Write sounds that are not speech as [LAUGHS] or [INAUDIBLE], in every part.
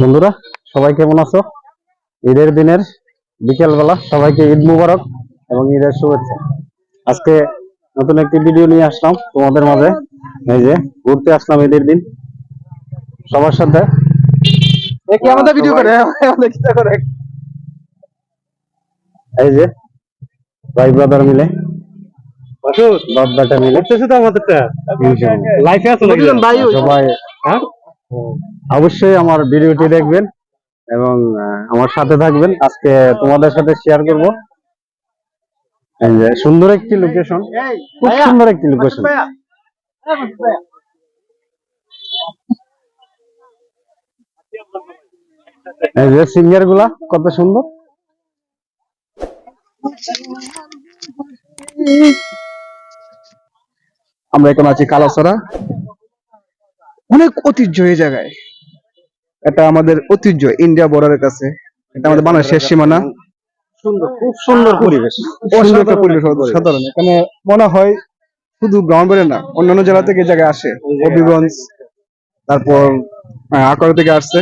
বন্ধুরা সবাই কেমন আছো? ঈদের দিনের বিকেল বেলা সবাইকে ঈদ মুবারক এবং ঈদের শুভেচ্ছা। আজকে নতুন একটি ভিডিও নিয়ে আসলাম তোমাদের মাঝে। এই যে ঘুরতে আসলাম ঈদের দিন। সবার সাথে। দেখি আমাদের ভিডিও করে? আমাদের কি করে। এই যে ভাই ব্রাদার মিলে। বাপ বেটা মিলে। তো আমাদেরটা লাইফে আছে সবাই হ্যাঁ? অবশ্যই আমার ভিডিওটি দেখবেন এবং আমার সাথে থাকবেন। আজকে তোমাদের সাথে শেয়ার করব। সুন্দর একটি লোকেশন খুব সুন্দর একটি লোকেশন সিঙ্গারগুলা কত সুন্দর। আমরা এখন আছি কালাসরা অনেক ঐতিহ্য এই জায়গায়। এটা আমাদের ঐতিহ্য ইন্ডিয়া বর্ডারের কাছে এটা আমাদের বাংলাদেশের সীমানা সুন্দর খুব সুন্দর পরিবেশ সুন্দর একটা পরিবেশ সাধারণ এখানে মনে হয় শুধু ব্রাহ্মণবাড়ি না অন্যান্য জেলা থেকে জায়গায় আসে হবিগঞ্জ তারপর আকারা থেকে আসছে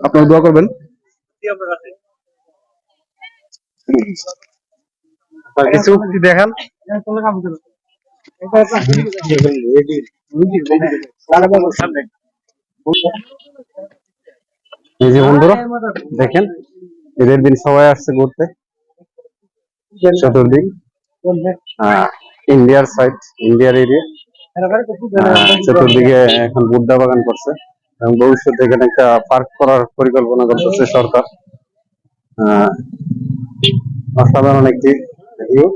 আপনারা দোয়া করবেন দেখান এই যে বন্ধুরা দেখেন ঈদের দিন সবাই আসছে ঘুরতে। চতুর্দিক আহ, ইন্ডিয়ার সাইড ইন্ডিয়ার এরিয়া চতুর্দিকে এখন বুদ্ধা বাগান করছে। এবং ভবিষ্যতে এখানে একটা পার্ক করার পরিকল্পনা করতেছে সরকার। অসাধারণ একটি ভিউ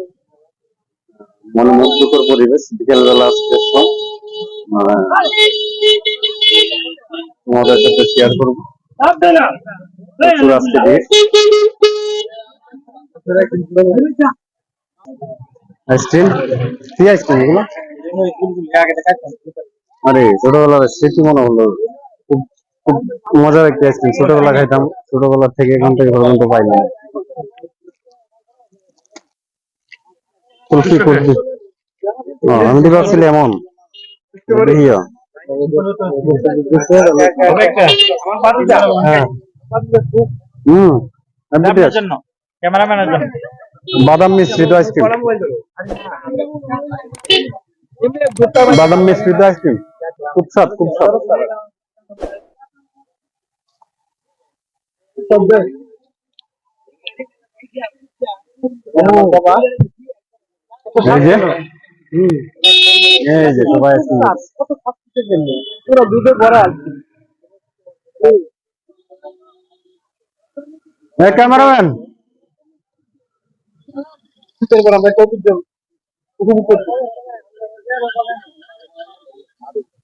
মনোমুগ্ধকর পরিবেশ। বিকেল বেলা আসলাম। আহ, তোমাদের সাথে শেয়ার করব। আজকে আইসক্রিম কি আইসক্রিম এগুলো? আরে ছোটবেলার স্মৃতি মনে হলো খুব খুব মজার একটি আইসক্রিম ছোটবেলা খাইতাম ছোটবেলা থেকে এখন থেকে পর্যন্ত পাই না। কুলফি কুলফি। [LAUGHS] আমি তো ভাবছিলাম এমন। দেখিও হ্যাঁ হুম আমি দুটি আছে। ক্যামেরাম্যানের জন্য বাদাম মিশ্রিত আইসক্রিম বাদাম মিশ্রিত আইসক্রিম খুব স্বাদ খুব স্বাদ এই যে সবাই আইসক্রিম পুরো দুধে ভরা এই। ক্যামেরাম্যান। শীতের পর আমরা একটা ঐতিহ্য উপভোগ করছি।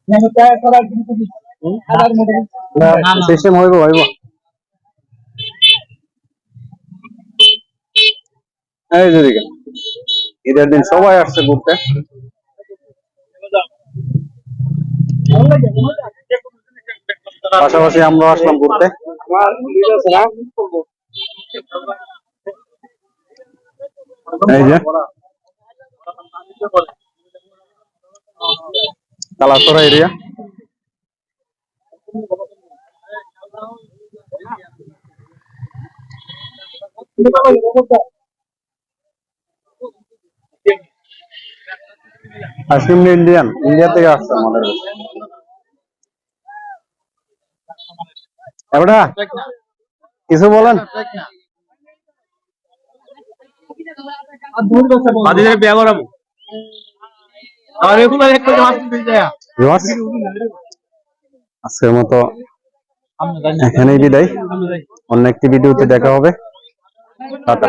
আমি প্রায় সবার কিন্তু হাজার মধ্যে সিস্টেম হইব হইব। এই যে ঈদের দিন সবাই আসছে ঘুরতে। পাশাপাশি আমরা আসলাম ঘুরতে। এই যে। Kalasara area ice cream Indian India থেকে আসছে আমাদের। এবারে কিছু বলেন? বাদিদের বিয়া করাবো। আর এগুলো একটা মাছ দিয়ে আজকের মতো এখানেই বিদায়। অন্য একটি ভিডিওতে দেখা হবে। টাটা।